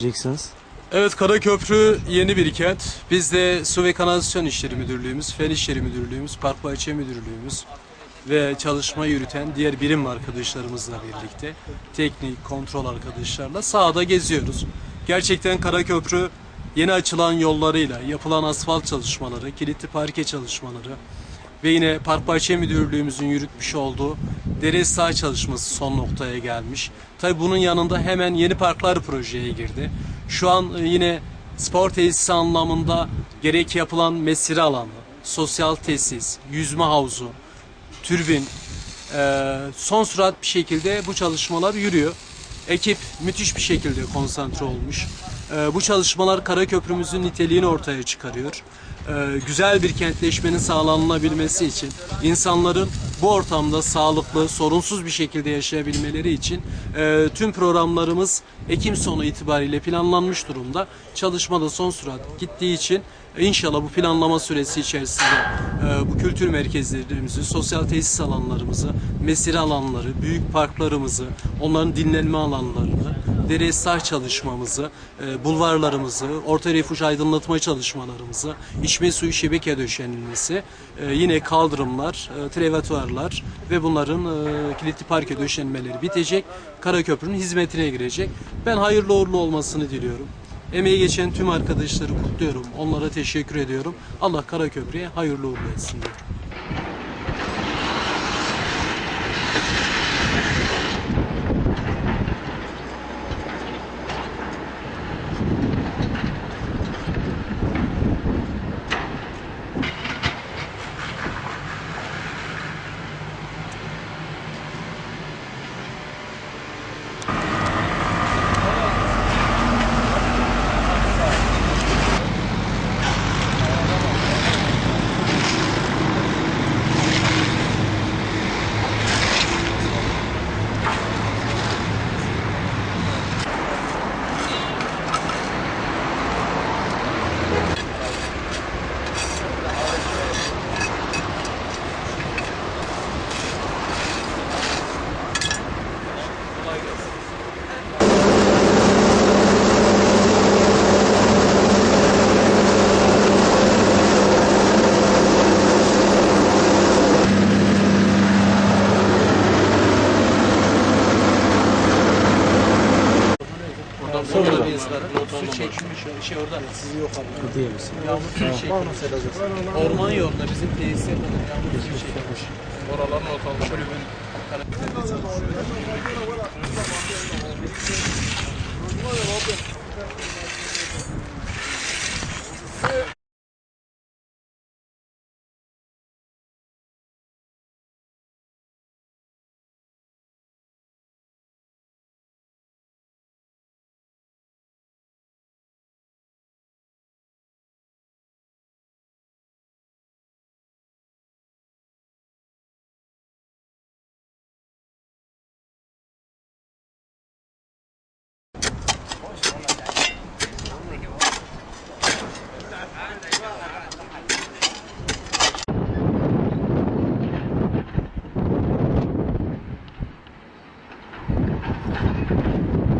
diyeceksiniz? Evet Karaköprü yeni bir kent. Biz de Su ve Kanalizasyon İşleri Müdürlüğümüz, Fen İşleri Müdürlüğümüz, Park Bahçe Müdürlüğümüz ve çalışma yürüten diğer birim arkadaşlarımızla birlikte teknik, kontrol arkadaşlarla sahada geziyoruz. Gerçekten Karaköprü yeni açılan yollarıyla, yapılan asfalt çalışmaları, kilitli parke çalışmaları ve yine Park Bahçe Müdürlüğümüzün yürütmüş olduğu dere ıslah çalışması son noktaya gelmiş. Tabi bunun yanında hemen yeni parklar projeye girdi. Şu an e, yine spor tesisi anlamında gerek yapılan mesire alanı, sosyal tesis, yüzme havuzu, türbin e, son sürat bir şekilde bu çalışmalar yürüyor. Ekip müthiş bir şekilde konsantre olmuş. E, bu çalışmalar Karaköprümüzün niteliğini ortaya çıkarıyor. E, güzel bir kentleşmenin sağlanılabilmesi için insanların bu ortamda sağlıklı, sorunsuz bir şekilde yaşayabilmeleri için e, tüm programlarımız Ekim sonu itibariyle planlanmış durumda. Çalışma da son sürat gittiği için İnşallah bu planlama süresi içerisinde e, bu kültür merkezlerimizi, sosyal tesis alanlarımızı, mesire alanları, büyük parklarımızı, onların dinlenme alanlarını, dere ıslah çalışmamızı, e, bulvarlarımızı, orta refüj aydınlatma çalışmalarımızı, içme suyu şebeke döşenilmesi, e, yine kaldırımlar, e, trevatüarlar ve bunların e, kilitli parke döşenmeleri bitecek. Karaköprünün hizmetine girecek. Ben hayırlı uğurlu olmasını diliyorum. Emeği geçen tüm arkadaşları kutluyorum. Onlara teşekkür ediyorum. Allah Karaköprü'ye hayırlı uğurlu etsin diyorum. Sonra su çekmiş, şey orada sizi yok abi. Değil misin? Yağmur suyu çekmiş. Orman yolunda bizim tesise kadar yağmur suyu çekmiş. Oraların ortalığı şöyle bir Karaköprü'de çalışıyor. フフフフ。